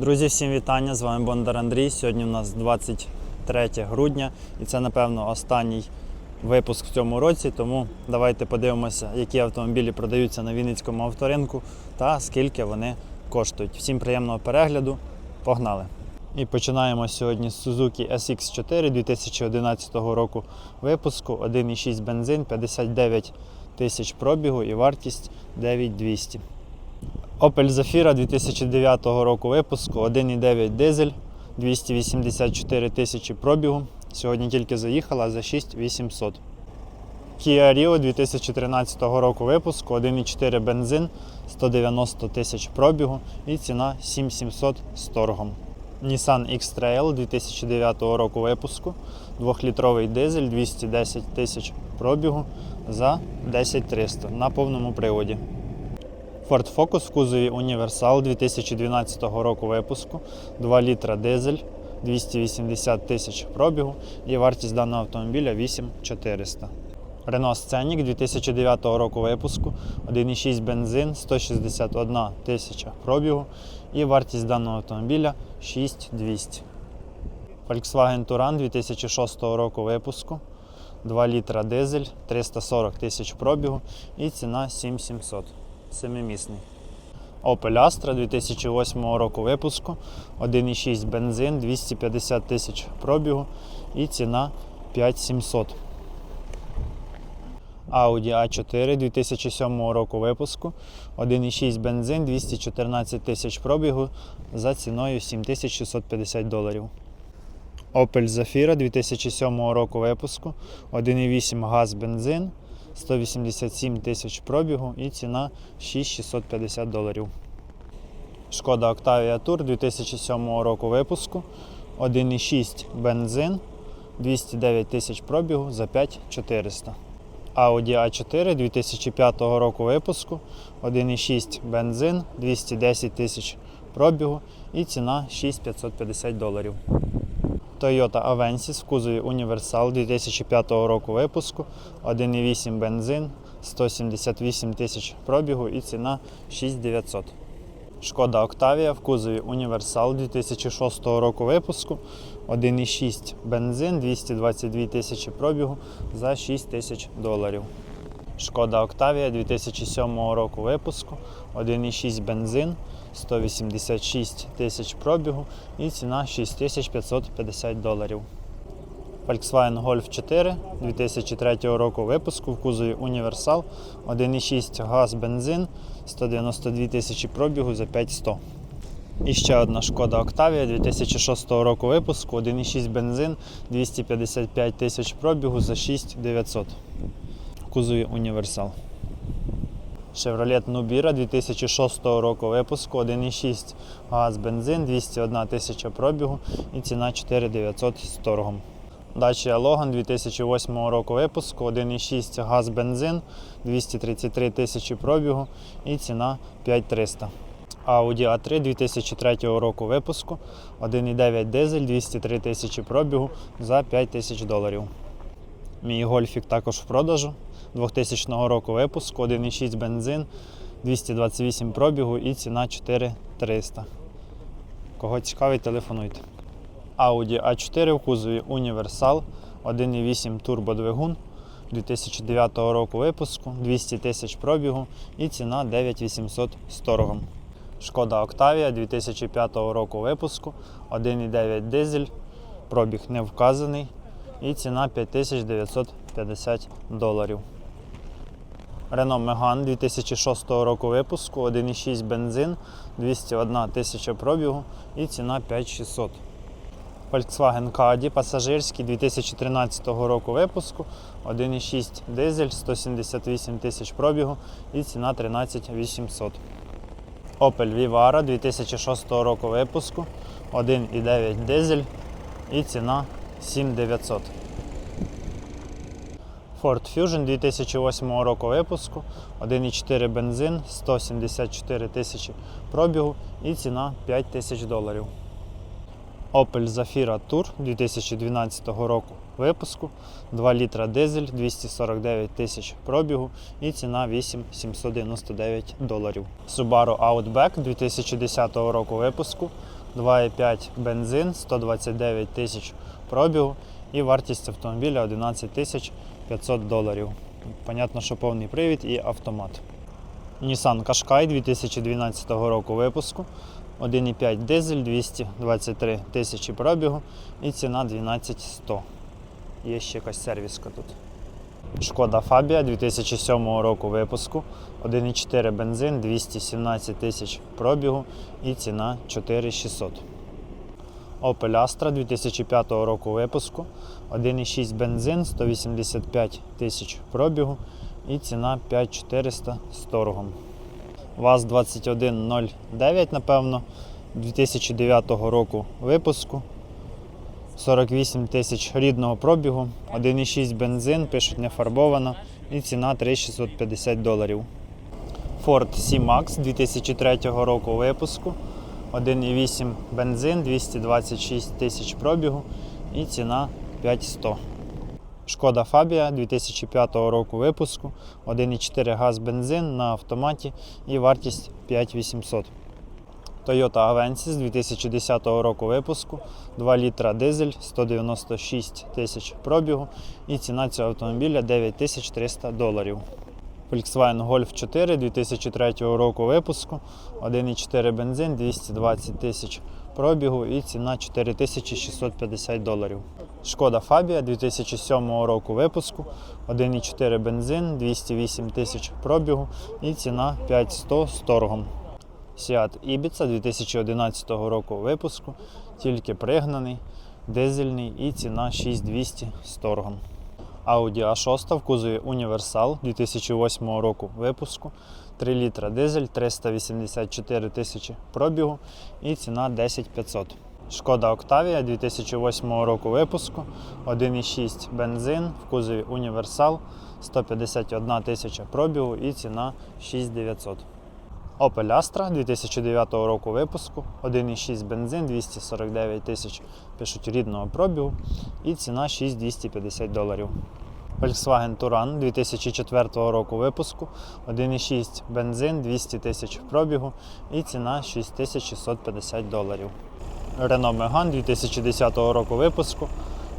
Друзі, всім вітання! З вами Бондар Андрій. Сьогодні у нас 23 грудня і це, напевно, останній випуск в цьому році. Тому давайте подивимося, які автомобілі продаються на Вінницькому авторинку та скільки вони коштують. Всім приємного перегляду. Погнали! І починаємо сьогодні з Suzuki SX4 2011 року випуску. 1,6 бензин, 59 тисяч пробігу і вартість 9200. Opel Zafira 2009 року випуску, 1,9 дизель, 284 тисячі пробігу. Сьогодні тільки заїхала за 6800. Kia Rio 2013 року випуску, 1,4 бензин, 190 тисяч пробігу і ціна 7700 з торгом. Nissan X-Trail 2009 року випуску, 2-літровий дизель, 210 тисяч пробігу за 10300 на повному приводі. Ford Focus в кузові Універсал 2012 року випуску, 2 літра дизель, 280 тисяч пробігу і вартість даного автомобіля 8400. Renault Scenic 2009 року випуску, 1,6 бензин, 161 тисяча пробігу і вартість даного автомобіля 6200. Volkswagen Touran 2006 року випуску, 2 літра дизель, 340 тисяч пробігу і ціна 7700 семимісний. Opel Astra 2008 року випуску, 1,6 бензин, 250 тисяч пробігу і ціна 5700. Audi A4 2007 року випуску, 1,6 бензин, 214 тисяч пробігу за ціною 7650 доларів. Opel Zafira 2007 року випуску, 1,8 газ бензин, 187 тисяч пробігу і ціна 6650 доларів. Шкода Octavia Tour 2007 року випуску, 1,6 бензин, 209 тисяч пробігу за 5400. Audi A4 2005 року випуску, 1,6 бензин, 210 тисяч пробігу і ціна 6550 доларів. Toyota Avensis в кузові Універсал 2005 року випуску, 1,8 бензин, 178 тисяч пробігу і ціна 6900. Шкода Octavia в кузові Універсал 2006 року випуску, 1,6 бензин, 222 тисячі пробігу за 6 тисяч доларів. Шкода Octavia 2007 року випуску, 1,6 бензин, 186 тисяч пробігу і ціна 6550 доларів. Volkswagen Golf 4 2003 року випуску в кузові Універсал, 1,6 газ бензин, 192 тисячі пробігу за 5100. І ще одна шкода Octavia 2006 року випуску, 1,6 бензин, 255 тисяч пробігу за 6900 в кузові Універсал. Chevrolet Nubira 2006 року випуску, 1,6 газ бензин, 201 тисяча пробігу і ціна 4900 з торгом. Dacia Logan 2008 року випуску, 1,6 газ бензин, 233 тисячі пробігу і ціна 5300. Audi A3 2003 року випуску, 1,9 дизель, 203 тисячі пробігу за 5 тисяч доларів. Мій гольфік також в продажу 2000 року випуску, 1,6 бензин, 228 пробігу і ціна 4300. Кого цікавить, телефонуйте. Audi A4 в кузові Універсал, 1,8 турбодвигун 2009 року випуску, 200 тисяч пробігу і ціна 9800 з торгом. Шкода Octavia 2005 року випуску, 1,9 дизель, пробіг не вказаний і ціна 5950 доларів. Renault Megane 2006 року випуску, 1,6 бензин, 201 тисяча пробігу і ціна 5600. Volkswagen Caddy пасажирський 2013 року випуску, 1,6 дизель, 178 тисяч пробігу і ціна 13800. Opel Vivara 2006 року випуску, 1,9 дизель і ціна 7900. Ford Fusion 2008 року випуску, 1,4 бензин, 174 тисячі пробігу і ціна 5 тисяч доларів. Opel Zafira Tour 2012 року випуску, 2 літра дизель, 249 тисяч пробігу і ціна 8 799 доларів. Subaru Outback 2010 року випуску, 2,5 бензин, 129 тисяч пробігу і вартість автомобіля 11 тисяч 500 доларів. Понятно, що повний привід і автомат. Nissan Qashqai 2012 року випуску. 1,5 дизель, 223 тисячі пробігу і ціна 12100. Є ще якась сервіска тут. Шкода Фабія 2007 року випуску. 1,4 бензин, 217 тисяч пробігу і ціна 4600. Opel Astra 2005 року випуску. 1,6 бензин, 185 тисяч пробігу і ціна 5400 з торгом. ВАЗ-2109, напевно, 2009 року випуску. 48 тисяч рідного пробігу, 1,6 бензин, пишуть не фарбовано, і ціна 3650 доларів. Ford C-Max 2003 року випуску, 1,8 бензин, 226 тисяч пробігу і ціна 5100. Шкода Фабія 2005 року випуску, 1,4 газ бензин на автоматі і вартість 5800. Toyota Avensis 2010 року випуску, 2 літра дизель, 196 тисяч пробігу і ціна цього автомобіля 9300 доларів. Volkswagen Golf 4 2003 року випуску, 1,4 бензин, 220 тисяч пробігу і ціна 4650 доларів. Шкода Фабія 2007 року випуску, 1,4 бензин, 208 тисяч пробігу і ціна 5100 з торгом. Seat Ibiza 2011 року випуску, тільки пригнаний, дизельний і ціна 6200 з торгом. Audi A6 в кузові Універсал 2008 року випуску, 3 літра дизель, 384 тисячі пробігу і ціна 10500. Шкода Octavia 2008 року випуску, 1,6 бензин в кузові Універсал, 151 тисяча пробігу і ціна 6900. Opel Astra 2009 року випуску, 1,6 бензин, 249 тисяч пишуть рідного пробігу і ціна 6250 доларів. Volkswagen Touran 2004 року випуску, 1,6 бензин, 200 тисяч пробігу і ціна 6650 доларів. Renault Megane 2010 року випуску,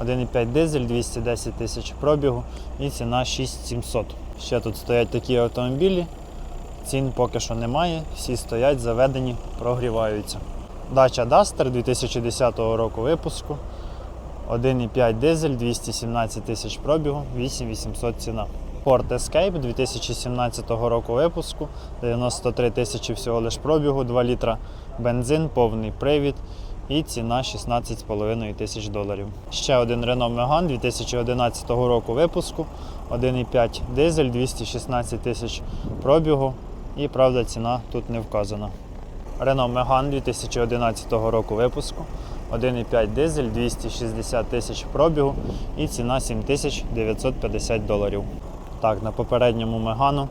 1,5 дизель, 210 тисяч пробігу і ціна 6700. Ще тут стоять такі автомобілі. Цін поки що немає, всі стоять, заведені, прогріваються. Dacia Duster 2010 року випуску. 1,5 дизель, 217 тисяч пробігу, 8800 ціна. Ford Escape 2017 року випуску, 93 тисячі всього лиш пробігу, 2 літра бензин, повний привід і ціна 16,5 тисяч доларів. Ще один Renault Megane 2011 року випуску, 1,5 дизель, 216 тисяч пробігу і правда ціна тут не вказана. Renault Megane 2011 року випуску, 1,5 дизель, 260 тисяч пробігу і ціна 7950 доларів. Так, на попередньому Мегану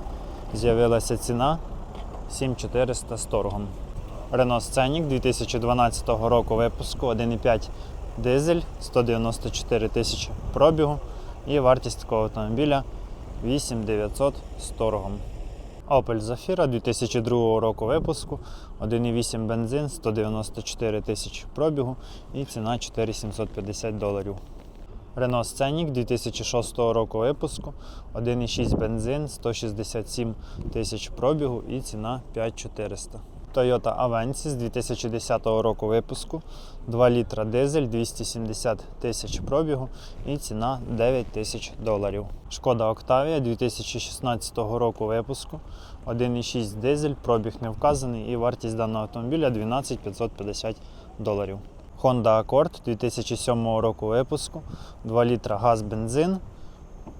з'явилася ціна 7400 з торгом. Renault Scenic 2012 року випуску 1,5 дизель, 194 тисячі пробігу і вартість такого автомобіля 8900 з торгом. Opel Zafira 2002 року випуску, 1,8 бензин, 194 тисячі пробігу і ціна 4750 доларів. Renault Scenic 2006 року випуску, 1,6 бензин, 167 тисяч пробігу і ціна 5400. Toyota Avensis 2010 року випуску, 2 літра дизель, 270 тисяч пробігу і ціна 9 тисяч доларів. Шкода Octavia 2016 року випуску, 1,6 дизель, пробіг не вказаний і вартість даного автомобіля 12 550 доларів. Honda Accord 2007 року випуску, 2 літра газ бензин,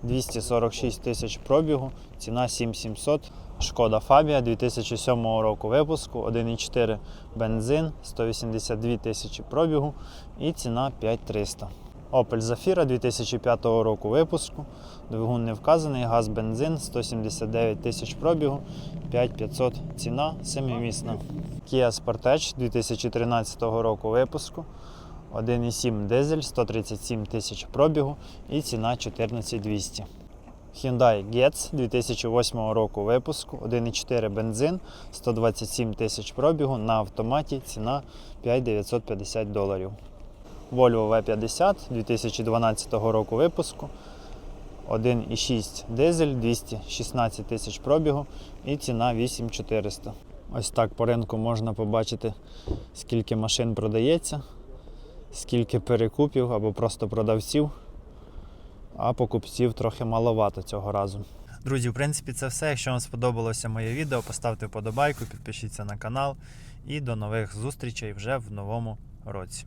246 тисяч пробігу, ціна 7700. Шкода Фабія 2007 року випуску, 1,4 бензин, 182 тисячі пробігу і ціна 5300. Opel Zafira 2005 року випуску, двигун не вказаний, газ бензин, 179 тисяч пробігу, 5500 ціна, семимісна. Kia Sportage 2013 року випуску, 1,7 дизель, 137 тисяч пробігу і ціна 14200. Hyundai Getz 2008 року випуску, 1,4 бензин, 127 тисяч пробігу на автоматі, ціна 5950 доларів. Volvo V50 2012 року випуску, 1,6 дизель, 216 тисяч пробігу і ціна 8400. Ось так по ринку можна побачити, скільки машин продається, скільки перекупів або просто продавців, а покупців трохи маловато цього разу. Друзі, в принципі, це все. Якщо вам сподобалося моє відео, поставте вподобайку, підпишіться на канал і до нових зустрічей вже в новому році.